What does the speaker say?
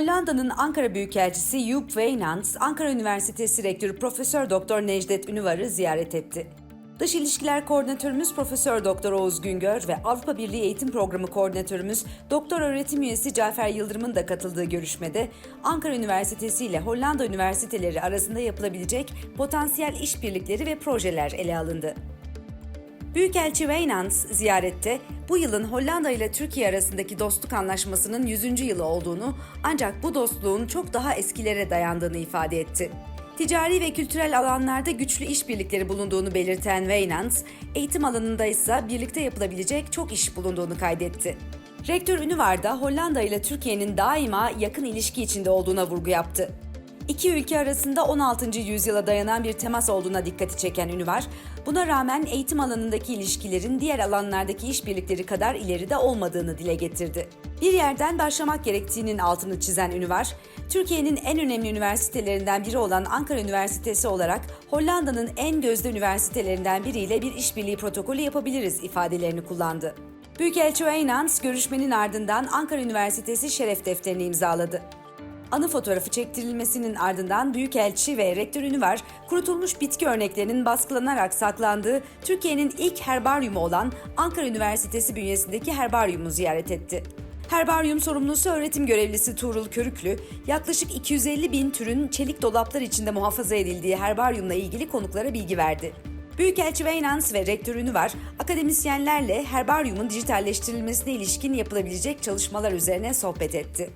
Hollanda'nın Ankara Büyükelçisi Joep Wijnands, Ankara Üniversitesi Rektörü Profesör Doktor Necdet Ünüvar'ı ziyaret etti. Dış İlişkiler Koordinatörümüz Profesör Doktor Oğuz Güngör ve Avrupa Birliği Eğitim Programı Koordinatörümüz Doktor Öğretim Üyesi Cafer Yıldırım'ın da katıldığı görüşmede Ankara Üniversitesi ile Hollanda Üniversiteleri arasında yapılabilecek potansiyel işbirlikleri ve projeler ele alındı. Büyükelçi Wijnands ziyarette bu yılın Hollanda ile Türkiye arasındaki dostluk anlaşmasının 100. yılı olduğunu ancak bu dostluğun çok daha eskilere dayandığını ifade etti. Ticari ve kültürel alanlarda güçlü işbirlikleri bulunduğunu belirten Wijnands, eğitim alanında ise birlikte yapılabilecek çok iş bulunduğunu kaydetti. Rektör Ünüvar da Hollanda ile Türkiye'nin daima yakın ilişki içinde olduğuna vurgu yaptı. İki ülke arasında 16. yüzyıla dayanan bir temas olduğuna dikkati çeken Ünüvar, buna rağmen eğitim alanındaki ilişkilerin diğer alanlardaki işbirlikleri kadar ileride olmadığını dile getirdi. Bir yerden başlamak gerektiğinin altını çizen Ünüvar, Türkiye'nin en önemli üniversitelerinden biri olan Ankara Üniversitesi olarak Hollanda'nın en gözde üniversitelerinden biriyle bir işbirliği protokolü yapabiliriz ifadelerini kullandı. Büyükelçi Wijnands görüşmenin ardından Ankara Üniversitesi şeref defterini imzaladı. Anı fotoğrafı çektirilmesinin ardından Büyükelçi ve Rektör Ünüvar, kurutulmuş bitki örneklerinin baskılanarak saklandığı Türkiye'nin ilk herbaryumu olan Ankara Üniversitesi bünyesindeki herbaryumu ziyaret etti. Herbaryum sorumlusu öğretim görevlisi Tuğrul Körüklü, yaklaşık 250 bin türün çelik dolaplar içinde muhafaza edildiği herbaryumla ilgili konuklara bilgi verdi. Büyükelçi Wijnands ve Rektör Ünüvar, akademisyenlerle herbaryumun dijitalleştirilmesine ilişkin yapılabilecek çalışmalar üzerine sohbet etti.